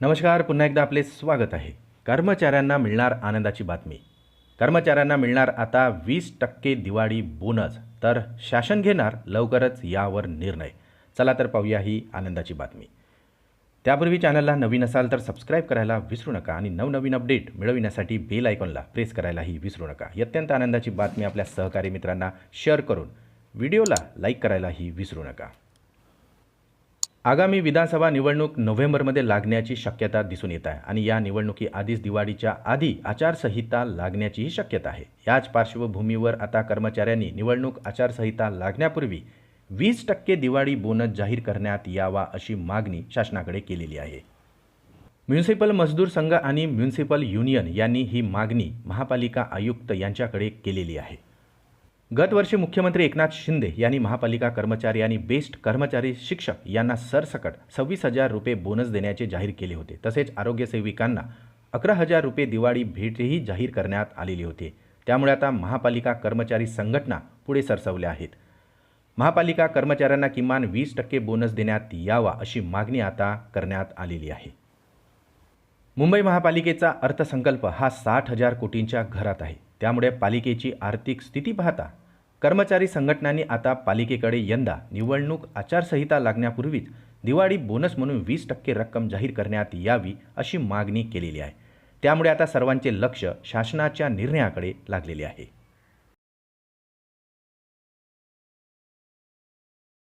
नमस्कार पुन्हा एकदा आपले स्वागत आहे. कर्मचाऱ्यांना मिळणार आनंदाची बातमी. कर्मचाऱ्यांना मिळणार आता वीस टक्के दिवाळी बोनस तर शासन घेणार लवकरच यावर निर्णय. चला तर पाहूया ही आनंदाची बातमी. त्यापूर्वी चॅनलला नवीन असाल तर सबस्क्राईब करायला विसरू नका आणि नवनवीन अपडेट मिळविण्यासाठी बेल आयकॉनला प्रेस करायलाही विसरू नका. अत्यंत आनंदाची बातमी आपल्या सहकारी मित्रांना शेअर करून. व्हिडिओला लाईक करायलाही विसरू नका. आगामी विधानसभा निवडणूक नोव्हेंबरमध्ये लागण्याची शक्यता दिसून येत आहे आणि या निवडणुकी आधीच दिवाळीच्या आधी आचारसंहिता लागण्याचीही शक्यता आहे. याच पार्श्वभूमीवर आता कर्मचाऱ्यांनी निवडणूक आचारसंहिता लागण्यापूर्वी वीस टक्के दिवाळी बोनस जाहीर करण्यात यावा अशी मागणी शासनाकडे केलेली आहे. म्युन्सिपल मजदूर संघ आणि म्युन्सिपल युनियन यांनी ही मागणी महापालिका आयुक्त यांच्याकडे केलेली आहे. गतवर्षी मुख्यमंत्री एकनाथ शिंदे यांनी महापालिका कर्मचारी आणि बेस्ट कर्मचारी शिक्षक यांना सरसकट सव्वीस हजार रुपये बोनस देण्याचे जाहीर केले होते. तसेच आरोग्यसेविकांना अकरा हजार रुपये दिवाळी भेटही जाहीर करण्यात आलेली होती. त्यामुळे आता महापालिका कर्मचारी संघटना पुढे सरसवल्या आहेत. महापालिका कर्मचाऱ्यांना किमान वीस टक्के बोनस देण्यात यावा अशी मागणी आता करण्यात आलेली आहे. मुंबई महापालिकेचा अर्थसंकल्प हा साठ हजार कोटींच्या घरात आहे. त्यामुळे पालिकेची आर्थिक स्थिती पाहता कर्मचारी संघटनांनी आता पालिकेकडे यंदा निवडणूक आचारसंहिता लागण्यापूर्वीच दिवाळी बोनस म्हणून वीस टक्के रक्कम जाहीर करण्यात यावी अशी मागणी केलेली आहे. त्यामुळे आता सर्वांचे लक्ष शासनाच्या निर्णयाकडे लागलेले आहे.